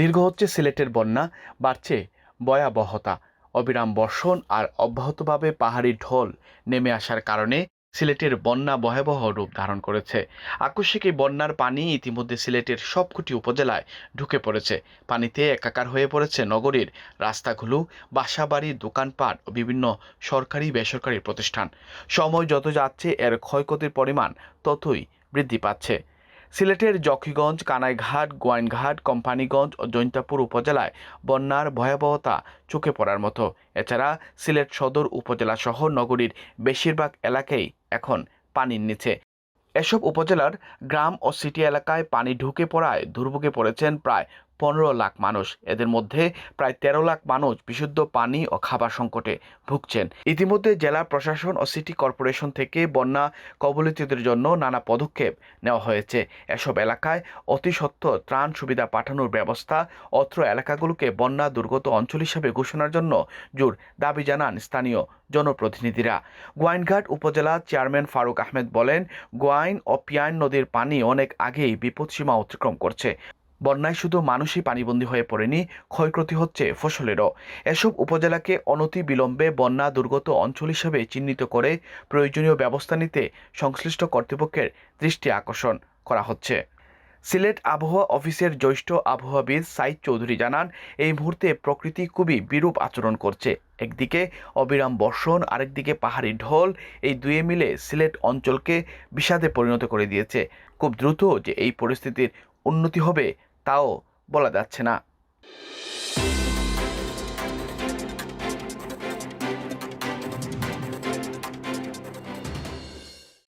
দীর্ঘ হচ্ছে সিলেটের বন্যা, বাড়ছে ভয়াবহতা। অবিরাম বর্ষণ আর অব্যাহতভাবে পাহাড়ি ঢল নেমে আসার কারণে সিলেটের বন্যা ভয়াবহ রূপ ধারণ করেছে। আকস্মিক এই বন্যার পানি ইতিমধ্যে সিলেটের সবকটি উপজেলায় ঢুকে পড়েছে। পানিতে একাকার হয়ে পড়েছে নগরীর রাস্তাগুলো বাসাবাড়ি, দোকানপাট ও বিভিন্ন সরকারি, বেসরকারি প্রতিষ্ঠান। সময় যত যাচ্ছে, এর ক্ষয়ক্ষতির পরিমাণ ততই বৃদ্ধি পাচ্ছে। সিলেটের জকিগঞ্জ, কানাইঘাট, গোয়াইনঘাট, কোম্পানিগঞ্জ ও জৈন্তাপুর উপজেলায় বন্যার ভয়াবহতা চোখে পড়ার মতো। এছাড়া সিলেট সদর উপজেলা সহ নগরীর বেশিরভাগ এলাকাই এখন পানির নিচে। এসব উপজেলার গ্রাম ও সিটি এলাকায় পানি ঢুকে পড়ায় দুর্ভোগে পড়েছেন প্রায় পনেরো লাখ মানুষ। এদের মধ্যে প্রায় তেরো লাখ মানুষ বিশুদ্ধ পানি ও খাবার সংকটে ভুগছেন। ইতিমধ্যে জেলা প্রশাসন ও সিটি কর্পোরেশন থেকে বন্যা কবলিতদের জন্য নানা পদক্ষেপ নেওয়া হয়েছে। এসব এলাকায় অতি সত্ত্বর ত্রাণ সুবিধা পাঠানোর ব্যবস্থা অত্র এলাকাগুলোকে বন্যা দুর্গত অঞ্চল হিসেবে ঘোষণার জন্য জোর দাবি জানান স্থানীয় জনপ্রতিনিধিরা। গোয়াইনঘাট উপজেলা চেয়ারম্যান ফারুক আহমেদ বলেন, গোয়াইন ও পিয়াইন নদীর পানি অনেক আগেই বিপদসীমা অতিক্রম করছে। বন্যায় শুধু মানুষই পানিবন্দী হয়ে পড়েনি, ক্ষয়ক্ষতি হচ্ছে ফসলেরও। এসব উপজেলাকে অনতি বিলম্বে বন্যা দুর্গত অঞ্চল হিসেবে চিহ্নিত করে প্রয়োজনীয় ব্যবস্থা নিতে সংশ্লিষ্ট কর্তৃপক্ষের দৃষ্টি আকর্ষণ করা হচ্ছে। সিলেট আবহাওয়া অফিসের জ্যৈষ্ঠ আবহাওয়াবিদ সাইদ চৌধুরী জানান, এই মুহূর্তে প্রকৃতি খুবই বিরূপ আচরণ করছে। একদিকে অবিরাম বর্ষণ, আরেকদিকে পাহাড়ি ঢল, এই দুয়ে মিলে সিলেট অঞ্চলকে বিষাদে পরিণত করে দিয়েছে। খুব দ্রুত যে এই পরিস্থিতির উন্নতি হবে তাও বলা যাচ্ছে না।